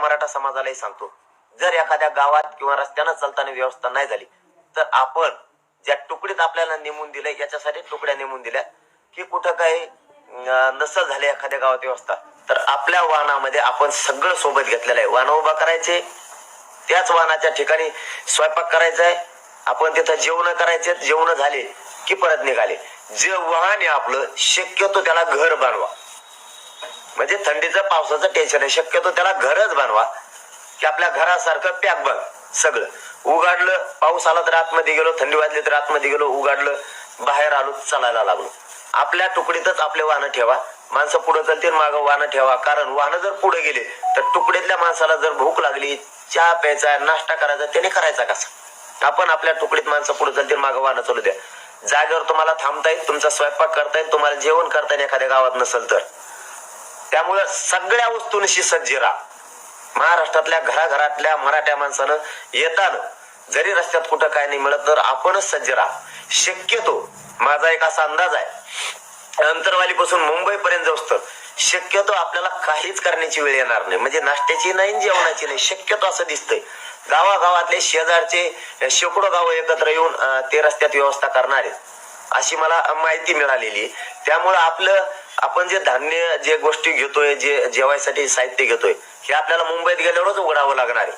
मराठा समाजालाही सांगतो. जर एखाद्या गावात किंवा रस्त्यानं चालताना व्यवस्था नाही झाली तर आपण ज्या तुकडीत आपल्याला नेमून दिलं याच्यासाठी तुकड्या नेमून दिल्या की कुठं काही नसल झाले एखाद्या गावात व्यवस्था तर आपल्या वाहनामध्ये आपण सगळं सोबत घेतलेलं आहे. वाहन उभा करायचे त्याच वाहनाच्या ठिकाणी स्वयंपाक करायचा आहे. आपण तिथं जेवण करायचे जेवण झाले की परत निघाले. जे वाहन आहे आपलं शक्यतो त्याला घर बांधवा. म्हणजे थंडीचं पावसाचं टेन्शन आहे. शक्यतो त्याला घरच बांधवा की आपल्या घरासारखं पॅक बघ सगळं. उगाडलं पाऊस आला तर आतमध्ये गेलो थंडी वाजली तर आतमध्ये गेलो उघाडलं बाहेर आलो चालायला लागलो. आपल्या तुकडीतच आपले वाहनं ठेवा. माणसं पुढे चालतील मागं वाहनं ठेवा. कारण वाहनं जर पुढे गेले तर तुकडीतल्या माणसाला जर भूक लागली चहा प्यायचा नाश्ता करायचा त्याने करायचा कसा? आपण आपल्या तुकडीत माणसं पुढे चालतील मागं वाहनं चालू द्या. जागेवर तुम्हाला थांबता येईल तुमचा स्वयंपाक करता येईल तुम्हाला जेवण करता येईल एखाद्या गावात नसेल तर. त्यामुळं सगळ्या वस्तूंशी सज्ज राहा महाराष्ट्रातल्या घराघरातल्या मराठ्या माणसानं येताना जरी रस्त्यात कुठं काय नाही मिळत तर आपणच सज्ज राहा शक्यतो माझा एक असा अंदाज आहे. अंतरवालीपासून मुंबई पर्यंत जाऊस शक्यतो आपल्याला काहीच करण्याची वेळ येणार नाही. म्हणजे नाश्त्याची नाही जेवणाची नाही. शक्यतो असं दिसतंय. गावागावातले शेजारचे शेकडो गावं एकत्र येऊन ते रस्त्यात व्यवस्था करणार. आहेत अशी मला माहिती मिळालेली त्यामुळं आपलं आपण जे धान्य जे गोष्टी घेतोय जे जेवायसाठी साहित्य घेतोय हे आपल्याला मुंबईत गेल्यावरच उघडावं लागणार आहे.